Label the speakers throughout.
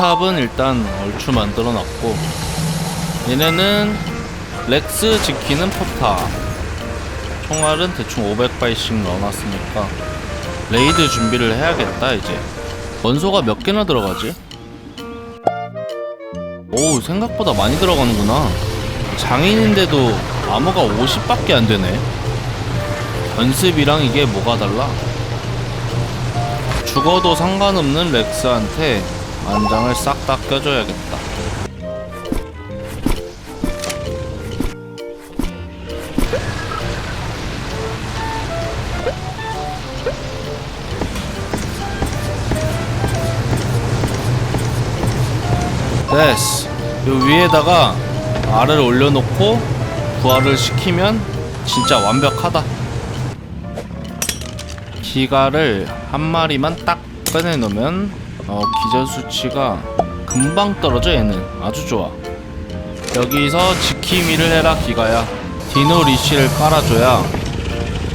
Speaker 1: 포탑은 일단 얼추 만들어 놨고 얘네는 렉스 지키는 포탑 총알은 대충 500발씩 넣어놨으니까 레이드 준비를 해야겠다 이제 원소가 몇 개나 들어가지? 오 생각보다 많이 들어가는구나 장인인데도 암호가 50밖에 안 되네 연습이랑 이게 뭐가 달라? 죽어도 상관없는 렉스한테 안장을 싹 다 껴줘야겠다. 됐어. 요 위에다가 알을 올려놓고 부활을 시키면 진짜 완벽하다. 기가를 한 마리만 딱 꺼내놓으면 어, 기절 수치가 금방 떨어져 얘는. 아주 좋아. 여기서 지킴이를 해라 기가야. 디노 리시를 깔아줘야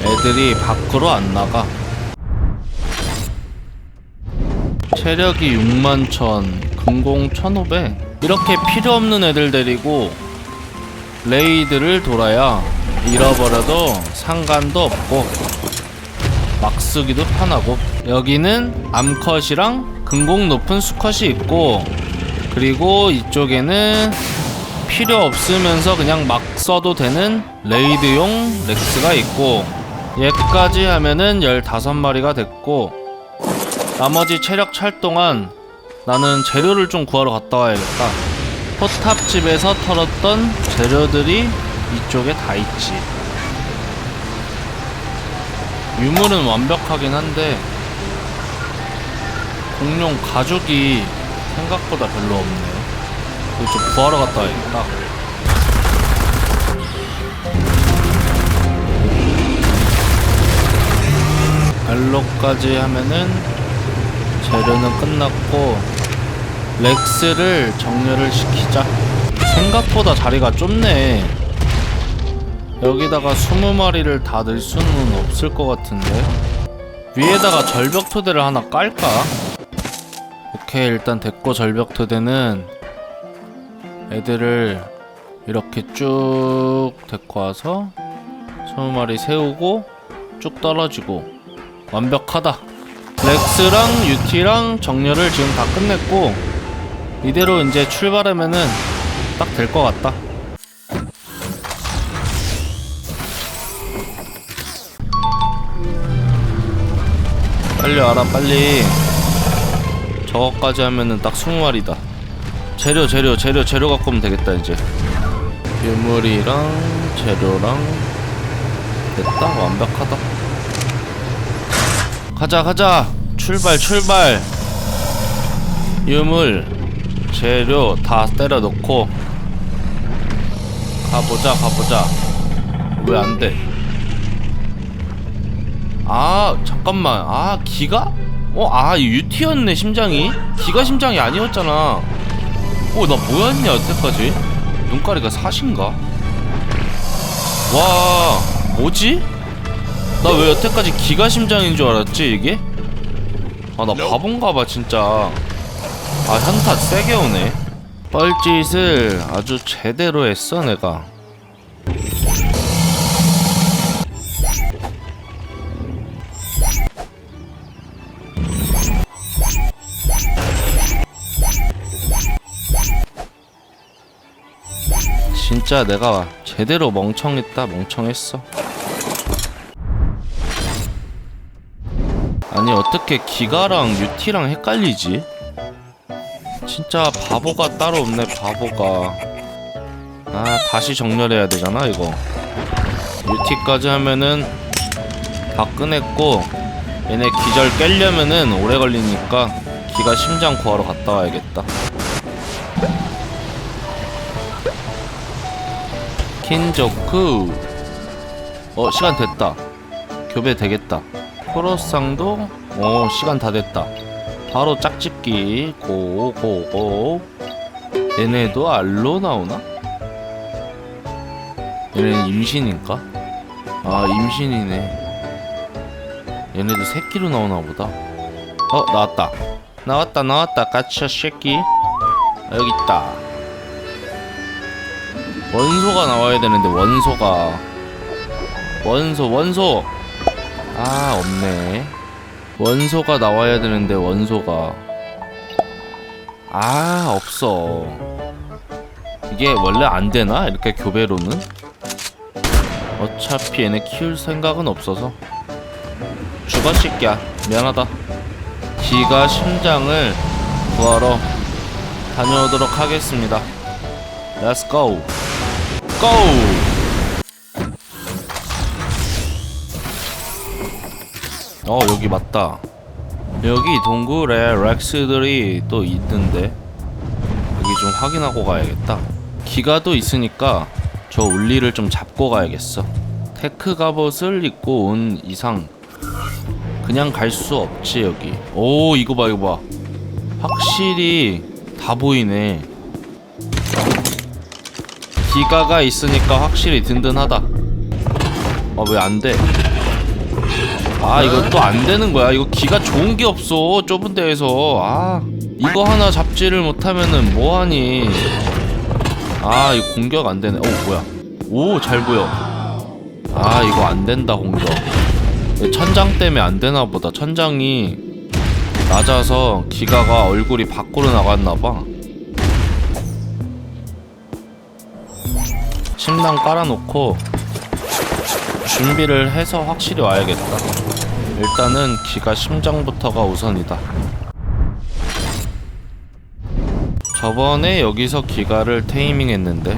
Speaker 1: 애들이 밖으로 안 나가. 체력이 6만 천, 금공 1500 이렇게 필요 없는 애들 데리고 레이드를 돌아야 잃어버려도 상관도 없고 막 쓰기도 편하고. 여기는 암컷이랑 근공 높은 수컷이 있고 그리고 이쪽에는 필요 없으면서 그냥 막 써도 되는 레이드용 렉스가 있고 얘까지 하면은 15마리가 됐고 나머지 체력 찰 동안 나는 재료를 좀 구하러 갔다 와야겠다. 포탑집에서 털었던 재료들이 이쪽에 다 있지. 유물은 완벽하긴 한데 공룡 가죽이 생각보다 별로 없네. 이거 좀 구하러 갔다 와야겠다. 알로까지 하면은 재료는 끝났고 렉스를 정렬을 시키자. 생각보다 자리가 좁네. 여기다가 20마리를 다 넣을 수는 없을 것 같은데 위에다가 절벽 토대를 하나 깔까? 오케이 일단 됐고 절벽 토대는 애들을 이렇게 쭉 데리고 와서 20마리 세우고 쭉 떨어지고 완벽하다. 렉스랑 유티랑 정렬을 지금 다 끝냈고 이대로 이제 출발하면은 딱 될 것 같다. 빨리 와라 빨리 저거까지 하면은 딱 20마리다. 재료 재료 재료 재료 갖고 오면 되겠다 이제. 유물이랑 재료랑 됐다 완벽하다. 가자 가자! 출발 출발! 유물 재료 다 때려 넣고 가보자 가보자. 왜 안돼? 아 잠깐만. 아 기가? 어 아 유티였네 심장이. 기가 심장이 아니었잖아. 어 나 뭐였냐 여태까지? 눈가리가 사신가? 와 뭐지? 나 왜 여태까지 기가 심장인 줄 알았지 이게? 아 나 바본가봐 진짜. 아 현타 세게 오네. 뻘짓을 아주 제대로 했어 내가 진짜 내가 제대로 멍청했다 멍청했어? 아니 어떻게 기가랑 유티랑 헷갈리지? 진짜 바보가 따로 없네 바보가. 아 다시 정렬해야 되잖아 이거. 유티까지 하면은 다 꺼냈고 얘네 기절 깰려면은 오래 걸리니까 기가 심장 구하러 갔다 와야겠다 킨조크 어 시간 됐다. 교배 되겠다. 코로상도 어 시간 다 됐다. 바로 짝짓기. 고고고. 얘네도 알로 나오나? 얘네는 임신인가? 아 임신이네. 얘네도 새끼로 나오나 보다. 어 나왔다. 나왔다 나왔다. 까치야 새끼. 아, 여기 있다 원소가 나와야 되는데 원소가. 원소 원소. 아 없네. 원소가 나와야 되는데 원소가. 아 없어. 이게 원래 안 되나? 이렇게 교배로는? 어차피 얘네 키울 생각은 없어서. 죽어 새끼야. 미안하다. 기가 심장을 구하러 다녀오도록 하겠습니다. Go go 어 여기 맞다. 여기 동굴에 렉스들이 또 있던데 여기 좀 확인하고 가야겠다. 기가도 있으니까 저 울리를 좀 잡고 가야겠어. 테크 갑옷을 입고 온 이상 그냥 갈 수 없지 여기. 오 이거 봐 이거 봐. 확실히 다 보이네 기가가 있으니까 확실히 든든하다. 아왜 안돼? 아 이거 또 안 되는 거야. 이거 기가 좋은 게 없어 좁은 데에서. 아 이거 하나 잡지를 못하면은 뭐하니? 아 이거 공격 안 되네. 어 뭐야? 오 잘 보여. 아 이거 안 된다 공격. 천장 때문에 안 되나 보다. 천장이 낮아서 기가가 얼굴이 밖으로 나갔나 봐 침낭 깔아놓고 준비를 해서 확실히 와야겠다. 일단은 기가 심장부터가 우선이다. 저번에 여기서 기가를 테이밍 했는데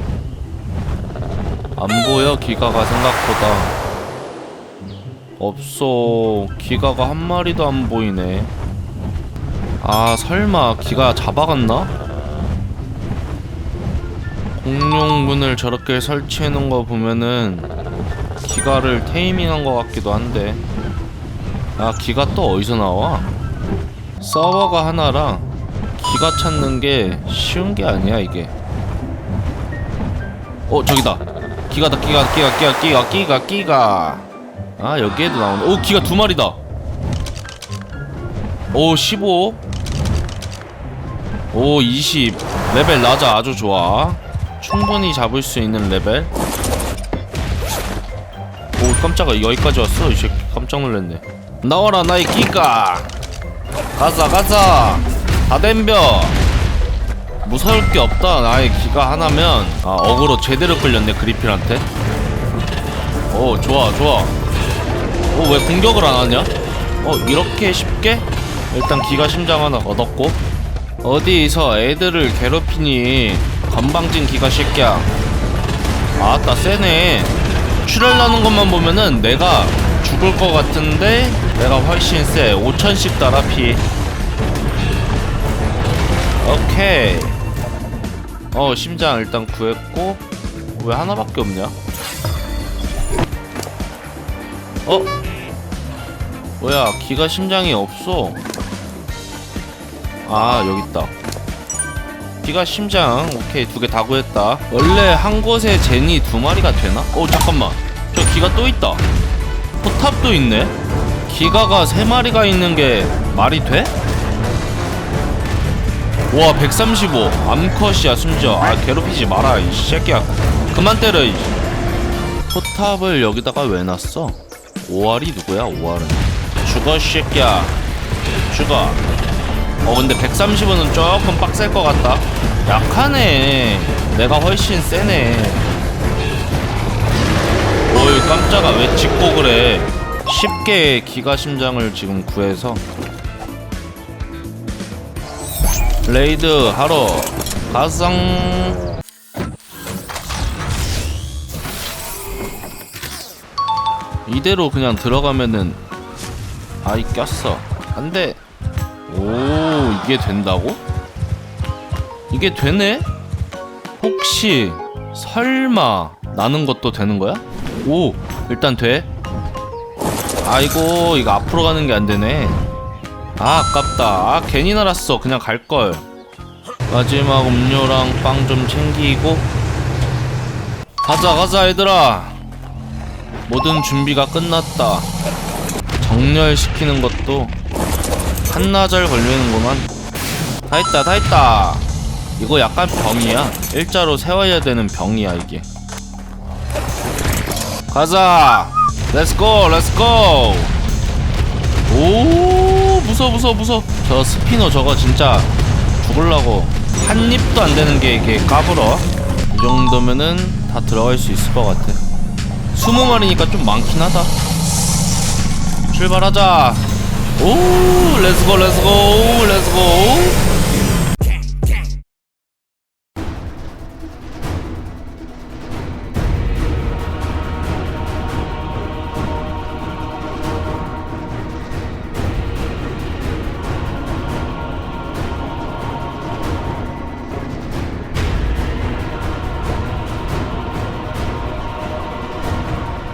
Speaker 1: 안 보여 기가가 생각보다 없어 기가가 한 마리도 안 보이네 아 설마 기가 잡아갔나? 공룡문을 저렇게 설치해 놓은 거 보면은 기가를 테이밍한 것 같기도 한데 아 기가 또 어디서 나와? 서버가 하나라 기가 찾는 게 쉬운 게 아니야 이게 어 저기다 기가다 기가 기가 기가 기가 기가 기가 아 여기에도 나오네 오 기가 두 마리다 오 15. 오 20. 레벨 낮아 아주 좋아. 충분히 잡을 수 있는 레벨. 오 깜짝아 여기까지 왔어 이 새끼 깜짝 놀랐네. 나와라 나의 기가. 가자 가자. 다 덤벼. 무서울 게 없다 나의 기가 하나면 아 어그로 제대로 끌렸네 그리필한테. 오 좋아 좋아. 어왜 공격을 안 하냐? 어 이렇게 쉽게? 일단 기가 심장 하나 얻었고 어디서 애들을 괴롭히니 건방진 기가 새끼야. 아따 세네. 출혈 나는 것만 보면은 내가 죽을 것 같은데 내가 훨씬 세. 5000씩 달아 피. 오케이. 어 심장 일단 구했고 왜 하나밖에 없냐? 어? 뭐야 기가 심장이 없어. 아 여기 있다 기가 심장 오케이 두 개 다 구했다. 원래 한 곳에 제니 두 마리가 되나? 어 잠깐만. 저 기가 또 있다. 포탑도 있네? 기가가 세 마리가 있는 게 말이 돼? 와 135 암컷이야 심지어. 아 괴롭히지 마라 이 새끼야. 그만 때려 이 포탑을 여기다가 왜 놨어? 5알이 누구야 5알은? 죽어 이 새끼야. 죽어 어 근데 130원은 조금 빡셀 것 같다. 약하네. 내가 훨씬 세네. 어이 깜짝아. 왜 짚고 그래? 쉽게 기가심장을 지금 구해서. 레이드 하러 가상. 이대로 그냥 들어가면은 아이 꼈어. 안돼 오 이게 된다고? 이게 되네? 혹시 설마 나는 것도 되는 거야? 오 일단 돼. 아이고 이거 앞으로 가는 게 안 되네. 아 아깝다. 아 괜히 날았어. 그냥 갈걸. 마지막 음료랑 빵 좀 챙기고. 가자 가자 얘들아. 모든 준비가 끝났다. 정렬시키는 것도 한나절 걸리는구만. 다 했다 다 했다. 이거 약간 병이야. 일자로 세워야 되는 병이야 이게. 가자. 렛츠고 렛츠고 오 무서워 무서워 무서워. 저 스피너 저거 진짜 죽을라고 한 입도 안 되는 게 이게 까불어. 이 정도면은 다 들어갈 수 있을 것 같아. 스무 마리니까 좀 많긴 하다. 출발하자 오 렛츠고 렛츠고 렛츠고